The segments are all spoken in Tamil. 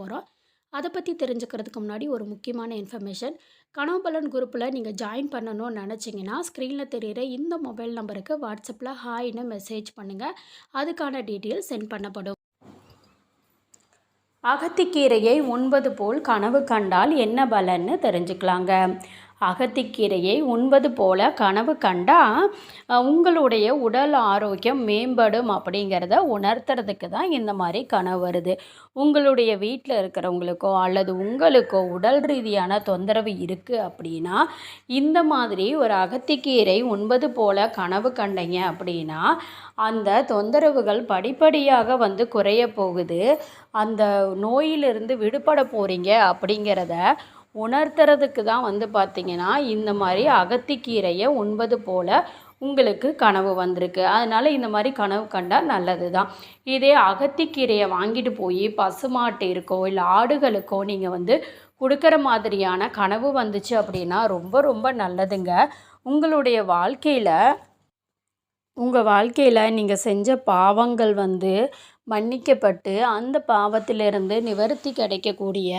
போகிறோம் அதை பற்றி தெரிஞ்சுக்கிறதுக்கு முன்னாடி ஒரு முக்கியமான இன்ஃபர்மேஷன் கனவுபலன் குரூப்பில் நீங்கள் ஜாயின் பண்ணணும்னு நினச்சிங்கன்னா ஸ்க்ரீனில் தெரிகிற இந்த மொபைல் நம்பருக்கு வாட்ஸ்அப்பில் ஹாய்னு மெசேஜ் பண்ணுங்கள் அதுக்கான டீட்டெயில் சென்ட் பண்ணப்படும். அகத்திக்கீரையை உண்பது போல் கனவு கண்டால் என்ன பலன்னு தெரிஞ்சுக்கலாங்க. அகத்திக்கீரையை உண்பது போல கனவு கண்டால் உங்களுடைய உடல் ஆரோக்கியம் மேம்படும் அப்படிங்கிறத உணர்த்துறதுக்கு தான் இந்த மாதிரி கனவு வருது. உங்களுடைய வீட்டில் இருக்கிறவங்களுக்கோ அல்லது உங்களுக்கோ உடல் ரீதியான தொந்தரவு இருக்குது அப்படின்னா இந்த மாதிரி ஒரு அகத்திக்கீரை உண்பது போல கனவு கண்டீங்க அப்படின்னா அந்த தொந்தரவுகள் படிப்படியாக வந்து குறைய போகுது. அந்த நோயிலிருந்து விடுபட போகிறீங்க அப்படிங்கிறத உணர்த்துறதுக்கு தான் வந்து பார்த்திங்கன்னா இந்த மாதிரி அகத்திக்கீரையை உண்பது போல் உங்களுக்கு கனவு வந்திருக்கு. அதனால் இந்த மாதிரி கனவு கண்டால் நல்லது தான் இதே அகத்திக்கீரையை வாங்கிட்டு போய் பசுமாட்டிற்கோ இருக்கோ இல்லை ஆடுகளுக்கோ நீங்கள் வந்து கொடுக்குற மாதிரியான கனவு வந்துச்சு அப்படின்னா ரொம்ப ரொம்ப நல்லதுங்க. உங்களுடைய வாழ்க்கையில் உங்கள் வாழ்க்கையில் நீங்கள் செஞ்ச பாவங்கள் வந்து மன்னிக்கப்பட்டு அந்த பாவத்திலிருந்து நிவர்த்தி கிடைக்கக்கூடிய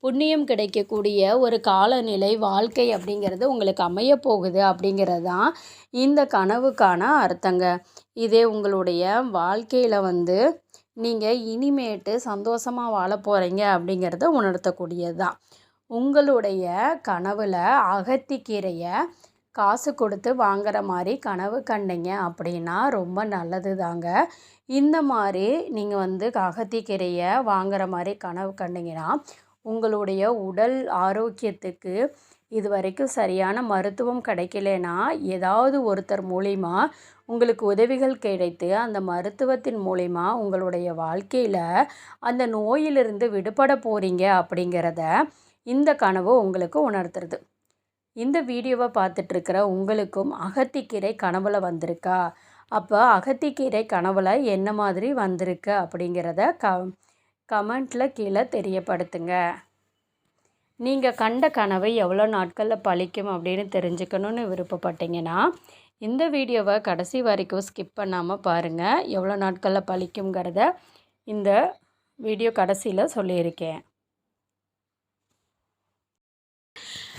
புண்ணியம் கிடைக்கக்கூடிய ஒரு காலநிலை வாழ்க்கை அப்படிங்கிறது உங்களுக்கு அமைய போகுது அப்படிங்கிறது தான் இந்த கனவுக்கான அர்த்தங்க. இதே உங்களுடைய வாழ்க்கையில் வந்து நீங்கள் இனிமேட்டு சந்தோஷமாக வாழ போகிறீங்க அப்படிங்கிறத உணர்த்தக்கூடியது தான். உங்களுடைய கனவில் அகத்திக்கீரையை காசு கொடுத்து வாங்குற மாதிரி கனவு கண்டீங்க அப்படின்னா ரொம்ப நல்லது தாங்க இந்த மாதிரி நீங்கள் வந்து அகத்திக்கீரையை வாங்குற மாதிரி கனவு கண்டீங்கன்னா உங்களுடைய உடல் ஆரோக்கியத்துக்கு இது வரைக்கும் சரியான மருத்துவம் கிடைக்கலனா ஏதாவது ஒருத்தர் மூலிமா உங்களுக்கு உதவிகள் கிடைத்து அந்த மருத்துவத்தின் மூலிமா உங்களுடைய வாழ்க்கையில் அந்த நோயிலிருந்து விடுபட போகிறீங்க அப்படிங்கிறத இந்த கனவு உங்களுக்கு உணர்த்துறது. இந்த வீடியோவை பார்த்துட்ருக்கிற உங்களுக்கும் அகத்திக்கீரை கனவுல வந்திருக்கா? அப்போ அகத்திக்கீரை கனவுல என்ன மாதிரி வந்திருக்கு அப்படிங்கிறத க கமெண்ட்டில் கீழே தெரியப்படுத்துங்க. நீங்கள் கண்ட கனவை எவ்வளோ நாட்களில் பழிக்கும் அப்படின்னு தெரிஞ்சுக்கணுன்னு விருப்பப்பட்டீங்கன்னா இந்த வீடியோவை கடைசி வரைக்கும் ஸ்கிப் பண்ணாமல் பாருங்கள் எவ்வளோ நாட்களில் பழிக்குங்கிறத இந்த வீடியோ கடைசியில் சொல்லியிருக்கேன்.